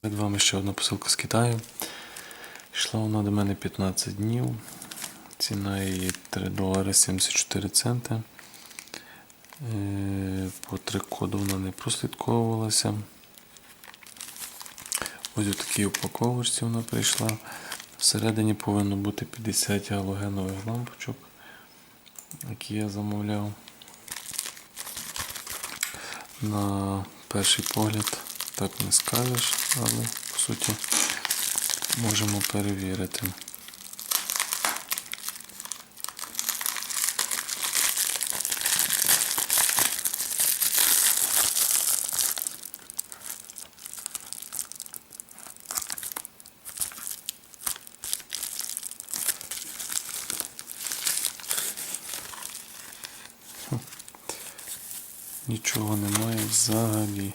Перед вами ще одна посилка з Китаю. Йшла вона до мене 15 днів. Ціна її 3 долари 74 центи. Е, По три коду вона не прослідковувалася. Ось у такій упаковочці вона прийшла. Всередині повинно бути 50 галогенових лампочок, які я замовляв. На перший погляд так не скажеш, але по суті можемо перевірити. Нічого немає взагалі.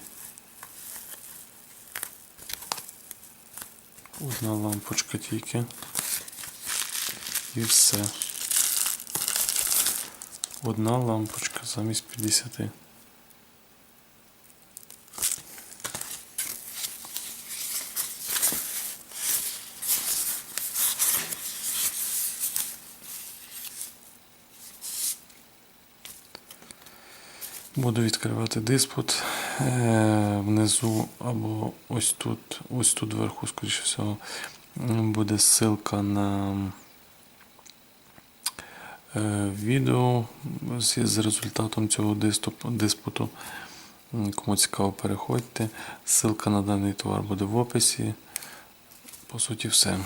Одна лампочка тільки. І все. Одна лампочка замість 50. Буду відкривати диспут Е, внизу або ось тут, ось тут вверху, скоріше всього, буде ссылка на е, відео з, результатом цього диспуту. Кому цікаво, переходьте. Ссылка на даний товар буде в описі. По суті, все.